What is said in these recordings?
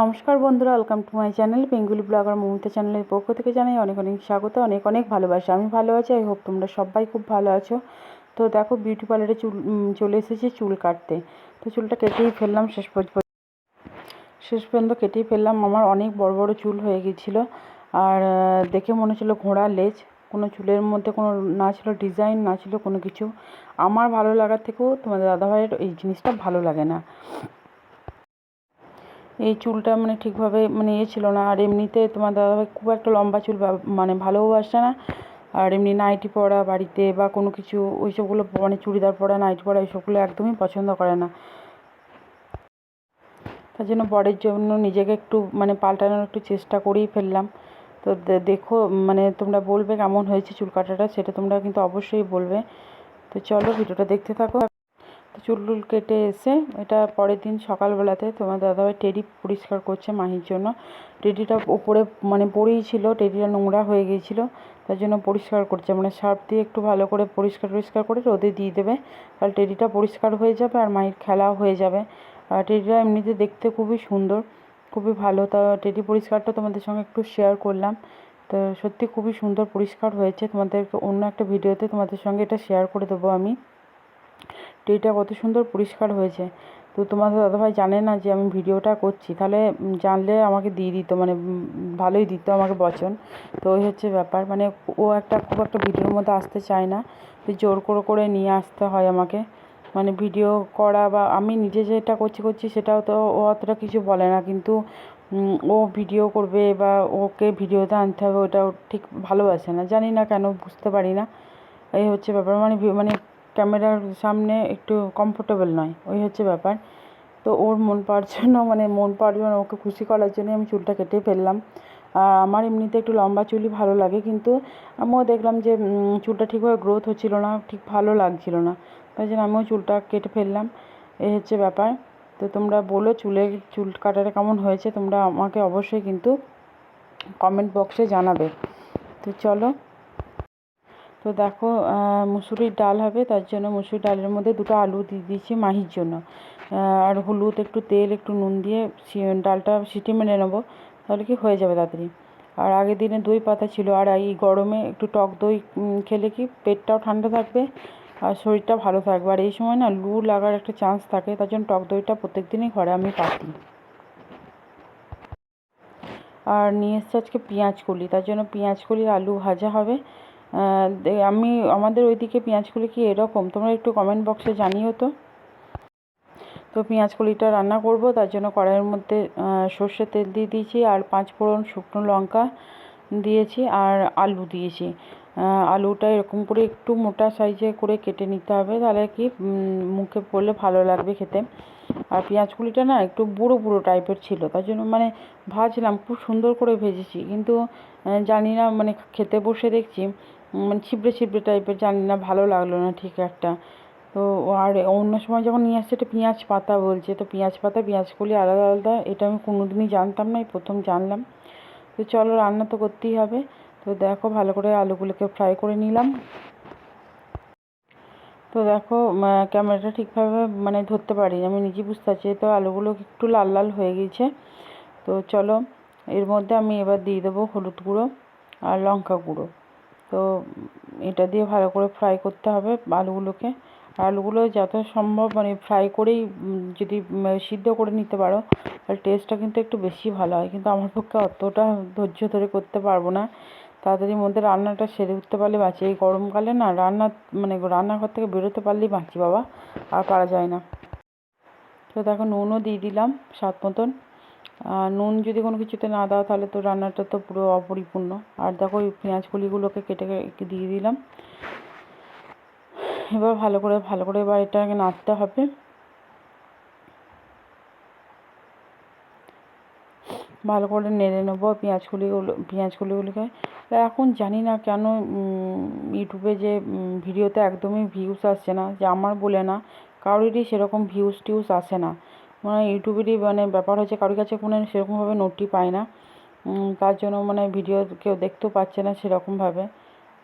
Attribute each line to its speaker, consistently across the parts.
Speaker 1: নমস্কার বন্ধুরা welcome to my channel Bengali blogger Mamita চ্যানেলের পক্ষ থেকে জানাই অনেক অনেক স্বাগত, অনেক অনেক ভালোবাসা। আমি ভালো আছি আই হোপ তোমরা সবাই খুব ভালো আছো। তো দেখো বিউটি পার্লারে চুল চলে এসেছি চুল কাটতে। তো চুলটা কেটেই ফেললাম শেষ পর্যন্ত শেষ পর্যন্ত কেটেই ফেললাম। আমার অনেক বড় বড় চুল হয়ে গিয়েছিল আর দেখে মনে হচ্ছিল ঘোড়ার লেজ। কোনো চুলের মধ্যে কোনো না ছিল ডিজাইন না ছিল কোনো কিছু। আমার ভালো লাগার থেকেও তোমাদের দাদাভাইয়ের এই জিনিসটা ভালো লাগে না। এই চুলটা মানে ঠিকভাবে মানে ইয়ে ছিল না। আর এমনিতে তোমার দাদাভাই খুব একটা লম্বা চুল মানে ভালোও ভালোবাসে না। আর এমনি নাইটি পরা বাড়িতে বা কোনো কিছু, ওইসবগুলো মানে চুড়িদার পরা, নাইটি পরা, এইসবগুলো একদমই পছন্দ করে না। তার জন্য বরের জন্য নিজেকে একটু মানে পাল্টানোর একটু চেষ্টা করেই ফেললাম। তো দেখো মানে তোমরা বলবে কেমন হয়েছে চুল কাটাটা, সেটা তোমরা কিন্তু অবশ্যই বলবে। তো চলো, ভিডিওটা দেখতে থাকো। চুল টুল কেটে এসে এটা পরের দিন সকালবেলাতে তোমার দাদাভাই টেডি পরিষ্কার করছে মাহির জন্য। টেডিটা ওপরে মানে পড়েই ছিল, টেডিটা নোংরা হয়ে গিয়েছিল, তার জন্য পরিষ্কার করছে। মানে সার্ফ দিয়ে একটু ভালো করে পরিষ্কার টরিষ্কার করে রোদে দিয়ে দেবে। তাহলে টেডিটা পরিষ্কার হয়ে যাবে আর মাহির খেলাও হয়ে যাবে। আর টেডিটা এমনিতে দেখতে খুবই সুন্দর, খুবই ভালো। তা টেডি পরিষ্কারটা তোমাদের সঙ্গে একটু শেয়ার করলাম। তো সত্যি খুবই সুন্দর পরিষ্কার হয়েছে। তোমাদেরকে অন্য একটা ভিডিওতে তোমাদের সঙ্গে এটা শেয়ার করে দেবো আমি। টেডিটা কত সুন্দর পরিষ্কার হয়েছে। তো তোমাদের দাদাভাই জানে না যে আমি ভিডিওটা করছি। তাহলে জানলে আমাকে দিয়ে দিত মানে ভালোই দিত আমাকে বচন। তো ওই হচ্ছে ব্যাপার মানে ও একটা খুব একটা ভিডিওর মধ্যে আসতে চায় না। তো জোর করে করে নিয়ে আসতে হয় আমাকে। মানে ভিডিও করা বা আমি নিজে যেটা করছি করছি সেটাও তো ও অতটা কিছু বলে না। কিন্তু ও ভিডিও করবে বা ওকে ভিডিওতে আনতে হবে, ওটাও ঠিক ভালোবাসে না। জানি না কেন, বুঝতে পারি না। এই হচ্ছে ব্যাপার। মানে মানে ক্যামেরার সামনে একটু কমফোর্টেবল নয়, ওই হচ্ছে ব্যাপার। তো ওর মন পাওয়ার জন্য মানে মন পাওয়ার জন্য ওকে খুশি করার জন্য আমি চুলটা কেটে ফেললাম। আর আমার এমনিতে একটু লম্বা চুলই ভালো লাগে, কিন্তু আমিও দেখলাম যে চুলটা ঠিকভাবে গ্রোথ হচ্ছিল না, ঠিক ভালো লাগছিল না। তাই জন্য আমিও চুলটা কেটে ফেললাম। এই হচ্ছে ব্যাপার। তো তোমরা বলো চুলের, চুল কাটাটা কেমন হয়েছে, তোমরা আমাকে অবশ্যই কিন্তু কমেন্ট বক্সে জানাবে। তো চলো। তো দেখো মুসুরির ডাল হবে, তার জন্য মুসুরির ডালের মধ্যে দুটো আলু দিয়ে দিয়েছি মাহির জন্য। আর হলুদ, একটু তেল, একটু নুন দিয়ে ডালটা সিটি মেরে নেব, তাহলে কি হয়ে যাবে তাড়াতাড়ি। আর আগের দিনে দই পাতা ছিল, আর এই গরমে একটু টক দই খেলে কি পেটটাও ঠান্ডা থাকবে আর শরীরটা ভালো থাকবে। আর এই সময় না লু লাগার একটা চান্স থাকে, তার জন্য টক দইটা প্রত্যেক দিনই ঘরে আমি পাতি। আর নিয়ে এসছে আজকে পেঁয়াজ কলি, তার জন্য পেঁয়াজ কলি আলু ভাজা হবে। আমি, আমাদের ওইদিকে পেঁয়াজ কলি কি এরকম? তোমরা একটু কমেন্ট বক্সে জানিও তো। তো পেঁয়াজ কলিটা রান্না করব, তার জন্য কড়াইয়ের মধ্যে সর্ষের তেল দিয়ে দিয়েছি, আর পাঁচ ফোড়ন শুকনো লঙ্কা দিয়েছি, আর আলু দিয়েছি। আলুটা এরকম করে একটু মোটা সাইজে করে কেটে নিতে হবে, তাহলে কি মুখে পড়লে ভালো লাগবে খেতে। আর পেঁয়াজ কুলিটা না একটু বুড়ো বুড়ো টাইপের ছিল, তার জন্য মানে ভাজলাম, খুব সুন্দর করে ভেজেছি, কিন্তু জানি না মানে খেতে বসে দেখছি মানে ছিবড়ে ছিবড়ে টাইপের জানি না, ভালো লাগল না ঠিক একটা। তো আর অন্য সময় যখন নিয়ে আসছে, এটা পেঁয়াজ পাতা বলছে। তো পেঁয়াজ পাতা, পেঁয়াজ কলি আলাদা আলাদা, এটা আমি কোনোদিনই জানতাম না, এই প্রথম জানলাম। তো চলো, রান্না তো করতেই হবে। তো দেখো, ভালো করে আলুগুলোকে ফ্রাই করে নিলাম। তো দেখো ক্যামেরাটা ঠিকভাবে মানে ধরতে পারি আমি নিজে বুঝতে পারছি, তো আলুগুলো একটু লাল লাল হয়ে গিয়েছে। তো চলো, এর মধ্যে আমি এবার দিয়ে দেবো হলুদ গুঁড়ো আর লঙ্কা গুঁড়ো। তো এটা দিয়ে ভালো করে ফ্রাই করতে হবে আলুগুলোকে। আলুগুলো যত সম্ভব মানে ফ্রাই করেই যদি সিদ্ধ করে নিতে পারো, তাহলে টেস্টটা কিন্তু একটু বেশি ভালো হয়। কিন্তু আমার পক্ষে অতটা ধৈর্য ধরে করতে পারব না। তাড়াতাড়ির মধ্যে রান্নাটা সেরে উঠতে পারলে বাঁচি। এই গরমকালে না রান্না মানে রান্নাঘর থেকে বেরোতে পারলেই বাঁচি বাবা, আর পারা যায় না। তো দেখো নুনও দিয়ে দিলাম স্বাদ মতন। নুন যদি কোনো কিছুতে না দাও, তাহলে তো রান্নাটা তো পুরো অপরিপূর্ণ। আর দেখো, এই পেঁয়াজ কলিগুলোকে কেটে দিয়ে দিলাম। এবার ভালো করে ভালো করে এবার এটাকে নাড়তে হবে। ভালো করে নেড়ে নেব পেঁয়াজ কলিগুলো পেঁয়াজ কলিগুলোকে তা এখন জানি না কেন ইউটিউবে যে ভিডিওতে একদমই ভিউস আসছে না, যে আমার বলে না, কারোরই সেরকম ভিউস টিউস আসে না। মানে ইউটিউবেরই মানে ব্যাপার হচ্ছে কারোর কাছে কোনো সেরকমভাবে নোটই পায় না। তার জন্য মানে ভিডিও কেউ দেখতেও পাচ্ছে না সেরকমভাবে।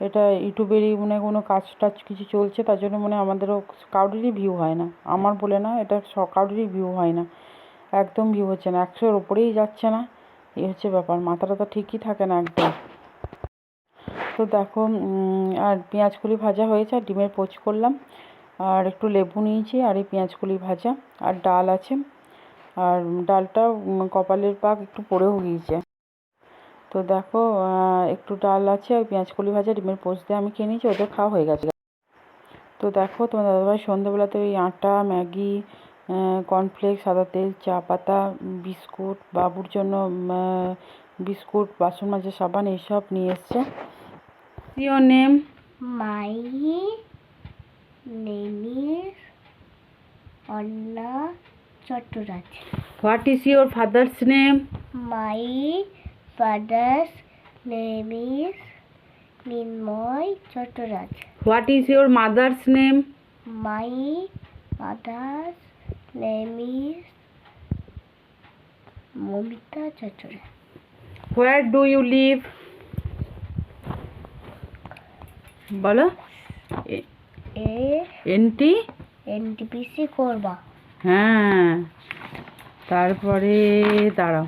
Speaker 1: এটা ইউটিউবেরই মানে কোনো কাজ টাজ কিছু চলছে, তার জন্য মানে আমাদেরও কারোরই ভিউ হয় না। আমার বলে না, এটা স, কারোরই ভিউ হয় না। একদম ভিউ হচ্ছে না, একশোর ওপরেই যাচ্ছে না। এই হচ্ছে ব্যাপার, মাথাটা তো ঠিকই থাকে না একদম। তো দেখো আর পেঁয়াজকলি ভাজা হয়েছে, আর ডিমের পোচ করলাম। আর একটু লেবু নিয়েছি আর এই পেঁয়াজকলি ভাজা আর ডাল আছে। আর ডালটা কপালের পাক একটু পড়েও গিয়েছে। তো দেখো একটু ডাল আছে আর পেঁয়াজকলি ভাজা, ডিমের পোচ দিয়ে আমি খেয়ে নিয়েছি, ওদের খাওয়া হয়ে গেছে। তো দেখো, তোমার দাদাভাই সন্ধ্যেবেলাতে ওই আটা, ম্যাগি কর্নফ্লেক্স সাদা তেল, চা পাতা, বিস্কুট, বাবুর জন্য বিস্কুট, বাসন মাজা, সাবান এইসব নিয়ে এসছে। Your name
Speaker 2: My name is Anna Chatturaj.
Speaker 1: What is your father's name
Speaker 2: My father's name is Minmoy Chatturaj.
Speaker 1: What is your mother's name
Speaker 2: My mother's name is Momita Chatturaj.
Speaker 1: Where do you live বলো
Speaker 2: A
Speaker 1: NT?
Speaker 2: NTPC করবা।
Speaker 1: হ্যাঁ। তারপরে দাঁড়াও।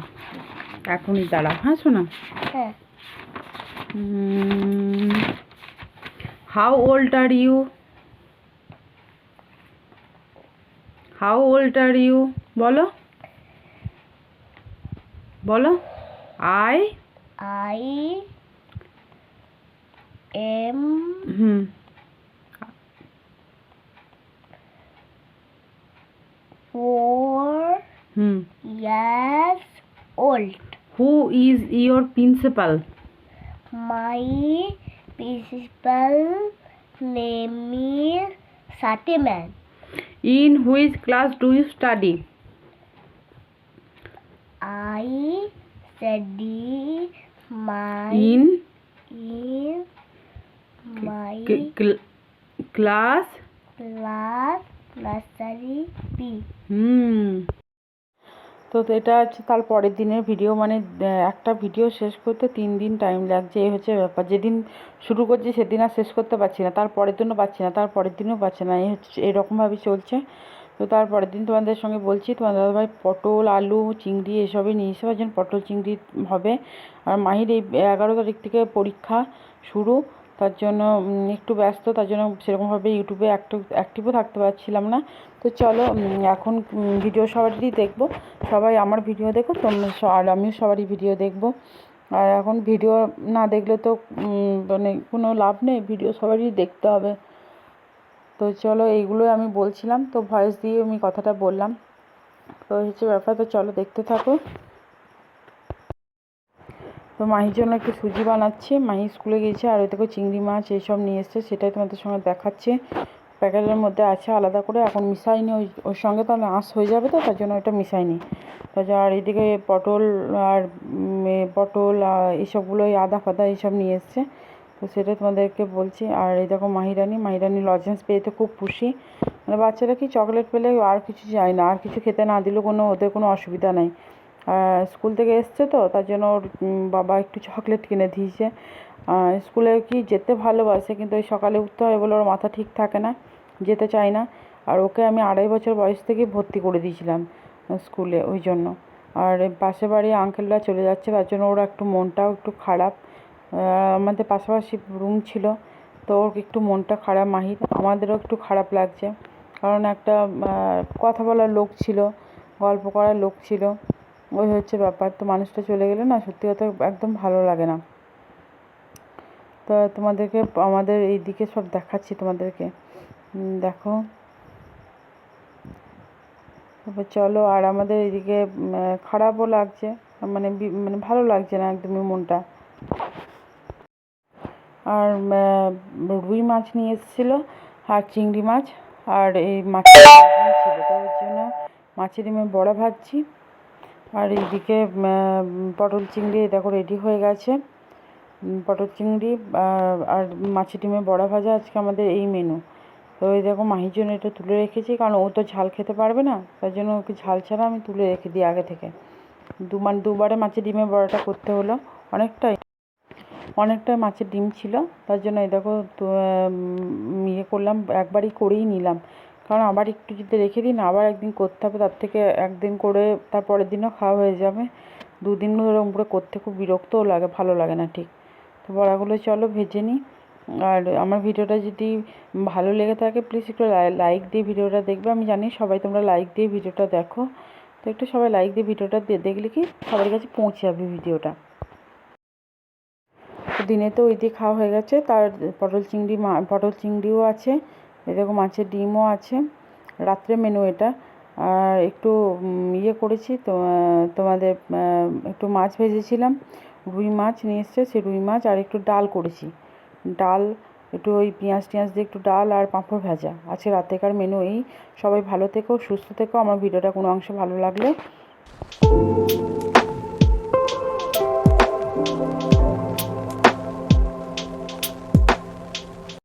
Speaker 1: এখনই দাঁড়াও। হ্যাঁ শোনা।
Speaker 2: হ্যাঁ।
Speaker 1: How old are you how old are you বলো। বলো। I
Speaker 2: I am
Speaker 1: hmm.
Speaker 2: four
Speaker 1: hmm.
Speaker 2: years old.
Speaker 1: Who is your principal?
Speaker 2: My principal name is Satiman.
Speaker 1: In which class do you study?
Speaker 2: I study my
Speaker 1: in
Speaker 2: in my
Speaker 1: cl
Speaker 2: class
Speaker 1: class তো এটা হচ্ছে তার পরের দিনের video মানে একটা video শেষ করতে তিন দিন টাইম লাগছে, এই হচ্ছে ব্যাপার। যেদিন শুরু করছি সেদিন আর শেষ করতে পারছি না, তার পরের দিনও পাচ্ছি না, তার পরের দিনও পাচ্ছি না, এই হচ্ছে এরকমভাবেই চলছে। তো তার পরের দিন তোমাদের সঙ্গে বলছি তোমাদের ভাই পটল, আলু, চিংড়ি, এসবই নিয়ে এসে পটল, চিংড়ি হবে। আর মাহির এই এগারো তারিখ থেকে পরীক্ষা শুরু। তার জন্য একটু ব্যস্ত, তার জন্য সেরকমভাবে ইউটিউবে অ্যাক্টিভও থাকতে পারছিলাম না। তো চলো এখন ভিডিও সবারই দেখব। সবাই আমার ভিডিও দেখো স- আর আমিও সবারই ভিডিও দেখব। আর এখন ভিডিও না দেখলে তো মানে কোনো লাভ নেই ভিডিও সবারই দেখতে হবে। তো চলো, এইগুলোই আমি বলছিলাম। তো ভয়েস দিয়ে আমি কথাটা বললাম। তো হচ্ছে ব্যাপার তো চলো দেখতে থাকো। তো মাহির জন্য একটু সুজি বানাচ্ছি। মাহি স্কুলে গিয়েছে আর ওই দেখো চিংড়ি মাছ এইসব নিয়ে এসছে, সেটাই তোমাদের সঙ্গে দেখাচ্ছে। প্যাকেটের মধ্যে আছে আলাদা করে, এখন মিশাইনি, ওই ওর সঙ্গে তাহলে আঁশ হয়ে যাবে তো, তার জন্য ওটা মিশাইনি। তার আর এদিকে পটল আর পটল আর এইসবগুলো এই আদা ফাদা এইসব নিয়ে এসছে। তো সেটা তোমাদেরকে বলছি। আর এই দেখো মাহিরানি মাহিরানি লজেন্স পেয়ে তো খুব খুশি। মানে বাচ্চারা কি চকলেট পেলে আর কিছু চায় না, আর কিছু খেতে না দিলেও কোনো, ওদের কোনো অসুবিধা নেই। স্কুল থেকে এসছে তো, তার জন্য ওর বাবা একটু চকলেট কিনে দিয়েছে। স্কুলে কি যেতে ভালোবাসে, কিন্তু ওই সকালে উঠতে হয় বলে ওর মাথা ঠিক থাকে না, যেতে চায় না। আর ওকে আমি আড়াই বছর বয়স থেকেই ভর্তি করে দিয়েছিলাম স্কুলে ওই জন্য। আর পাশে বাড়ি আঙ্কেলরা চলে যাচ্ছে, তার জন্য ওর একটু মনটাও একটু খারাপ। আমাদের পাশাপাশি রুম ছিল, তো ওর একটু মনটা খারাপ মাহির আমাদেরও একটু খারাপ লাগছে। কারণ একটা কথা বলার লোক ছিল, গল্প করার লোক ছিল। ওই হচ্ছে ব্যাপার। তো মানুষটা চলে গেলে না সত্যি কথা একদম ভালো লাগে না। তো তোমাদেরকে আমাদের এই দিকে সব দেখাচ্ছি তোমাদেরকে। দেখো। তারপর চলো, আর আমাদের এদিকে খারাপও লাগছে। মানে মানে ভালো লাগছে না একদমই মনটা। আর রুই মাছ নিয়ে এসেছিল আর চিংড়ি মাছ। আর এই মাছের ছিল জন্য মাছের ডিমের বড়া ভাজছি। আর এইদিকে পটল চিংড়ি দেখো রেডি হয়ে গেছে। পটল চিংড়ি আর মাছের ডিমের বড়া ভাজা আজকে আমাদের এই মেনু তো এই দেখো, মাহির জন্য এটা তুলে রেখেছি, কারণ ও তো ঝাল খেতে পারবে না, তার জন্য ওকে ঝাল ছাড়া আমি তুলে রেখে দিই আগে থেকে। দুবার দুবারে মাছের ডিমের বড়াটা করতে হলো, অনেকটাই। অনেকটাই মাছের ডিম ছিল, তার জন্য এই দেখো ইয়ে করলাম, একবারই করেই নিলাম। কারণ আবার একটু যদি রেখে দিই না আবার একদিন করতে হবে, তার থেকে একদিন করে তার পরের দিনও খাওয়া হয়ে যাবে। দুদিন ধরে করে করতে খুব বিরক্তও লাগে, ভালো লাগে না ঠিক। তো বড়াগুলো চলো ভেজে নিই। আর আমার ভিডিওটা যদি ভালো লেগে থাকে প্লিজ একটু লাইক দিয়ে ভিডিওটা দেখবে। আমি জানি সবাই তোমরা লাইক দিয়ে ভিডিওটা দেখো। তো একটু সবাই লাইক দিয়ে ভিডিওটা দেখলে কি সবার কাছে পৌঁছে যাবে ভিডিওটা। দিনে তো ওই দিয়ে খাওয়া হয়ে গেছে। তার পটল চিংড়ি মা, পটল চিংড়িও আছে। এরকম মাছের ডিমও আছে, রাত্রে মেনু এটা। আর একটু ইয়ে করেছি তো তোমাদের একটু মাছ ভেজেছিলাম, রুই মাছ নিয়ে এসছে, সেই রুই মাছ, আর একটু ডাল করেছি। ডাল, একটু ওই পেঁয়াজ টিয়াজ দিয়ে একটু ডাল আর পাঁপড় ভাজা। আজকে রাতেকার মেনু এই। সবাই ভালো থেকো, সুস্থ থেকো, আমার ভিডিওটা কোনো অংশে ভালো লাগলে।